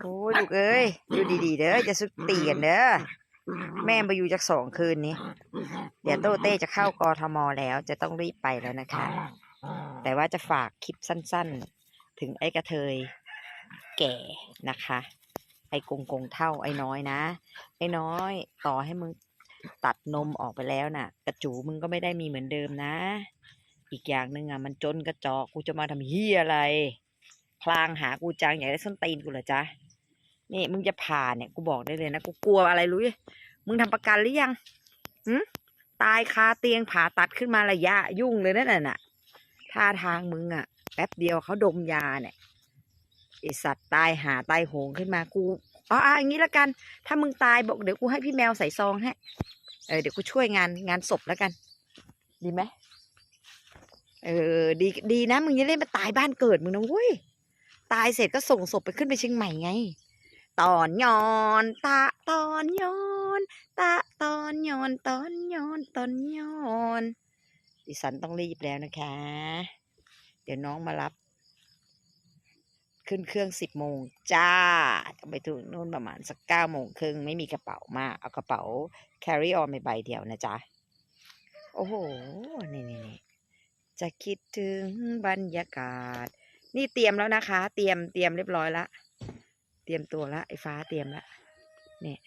โอ้ยลูกเอ้ยอยู่ดีๆเด้อจะสุดเตีกันเด้อแม่มาอยู่จากสองคืนนี้ เดี๋ยวโตเต้จะเข้ากทมแล้วจะต้องรีบไปแล้วนะคะ แต่ว่าจะฝากคลิปสั้นๆ ถึงไอ้กระเทยแก่นะคะ ไอ้กงกงเท่าไอ้น้อยนะ ไอ้น้อยต่อให้มึงตัดนมออกไปแล้วน่ะ กระจูมึงก็ไม่ได้มีเหมือนเดิมนะ อีกอย่างหนึ่งอะมันจนกระจอกกูจะมาทำเฮียอะไร พลางหากูจังอยากได้ส้นตีนกูเหรอจ๊ะนี่มึงจะผ่าเนี่ยกูบอกได้เลยนะกูกลัวอะไรรู้ยมึงทำประกันหรือยังหืมตายคาเตียงผ่าตัดขึ้นมาระยะ ยุ่งเลยนั่นน่ะท่าทางมึงอะ แป๊บเดียวเขาดมยาเนี่ยไอสัตว์ตายหาตายโหงขึ้นมากูอ๋ออะอย่างนี้ละกัน ถ้ามึงตายบอกเดี๋ยวกูให้พี่แมวใส่ซองให้เออเดี๋ยวกูช่วยงานงานศพแล้วกัน ดีไหมเออ ดีดีนะ มึงอย่าเล่นมาตายบ้านเกิดมึงนะเว้ย ตายเสร็จก็ส่งศพไปขึ้นไปเชียงใหม่ไง ตอนยอนตาตอนยอนตาตอนยอนตอนยอนตอนยอนดิฉันต้องรีบแล้วนะคะ เดี๋ยวน้องมารับ ขึ้นเครื่องสิบโมงจ้าไปถึงนู่นประมาณสักเก้าโมงครึ่งไม่มีกระเป๋ามาเอากระเป๋า carry on ไปใบเดียวนะจ๊ะ โอ้โห นี่นี่จะคิดถึงบรรยากาศ นี่เตรียมแล้วนะคะ เตรียมเตรียมเรียบร้อยละ เตรียมตัวละไอ้ฟ้าเตรียมละเนี่ย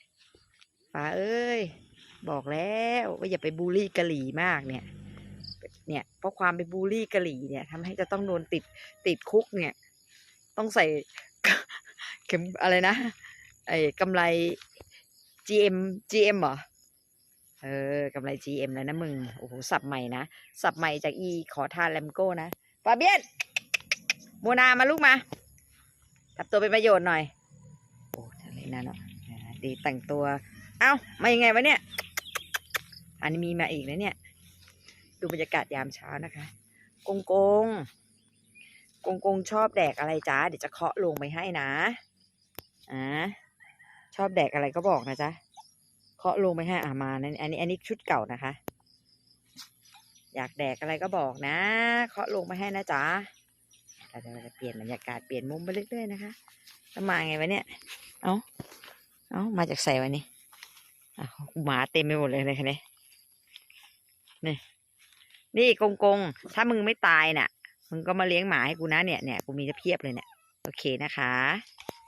ฟ้าเอ้ย บอกแล้วว่าอย่าไปบูลลี่กะหรี่มากเนี่ย เนี่ยเพราะความไปบูลลี่กะหรี่เนี่ยทำให้จะต้องโดนติดติดคุกเนี่ย ต้องใส่เข็มอะไรนะไอ้กำไร GM GM เหรอเออกำไร GM แล้วนะมึง โอ้โห สับใหม่นะ สับใหม่จากอีขอทานแลมโก้นะฟาเบียน โมนามาลูกมาทำตัวเป็นประโยชน์หน่อย โอ้อะไรนั่นเนาะดีแต่งตัว เอ้า มายังไงวะเนี่ย อันนี้มีมาอีกนะเนี่ย ดูบรรยากาศยามเช้านะคะ กงกง กงกงชอบแดกอะไรจ้าเดี๋ยวจะเคาะลงไปให้นะอ่าชอบแดกอะไรก็บอกนะจ๊ะ เคาะลงไปให้อ่ามานั่นอันนี้ อันนี้ชุดเก่านะคะ อยากแดกอะไรก็บอกนะ เคาะลงไปให้นะจ๊ะ เราจะจะเปลี่ยนบรรยากาศเปลี่ยนมุมไปเรื่อยๆนะคะแล้วมาไงวะเนี่ย เอาเอามาจากใส่วะนี่หมาเต็มไปหมดเลยเลยคะเนี่ยนี่นี่กงกงถ้ามึงไม่ตายน่ะ มึงก็มาเลี้ยงหมาให้กูนะเนี่ยเนี่ยกูมีจะเพียบเลยเนี่ย โอเคนะคะ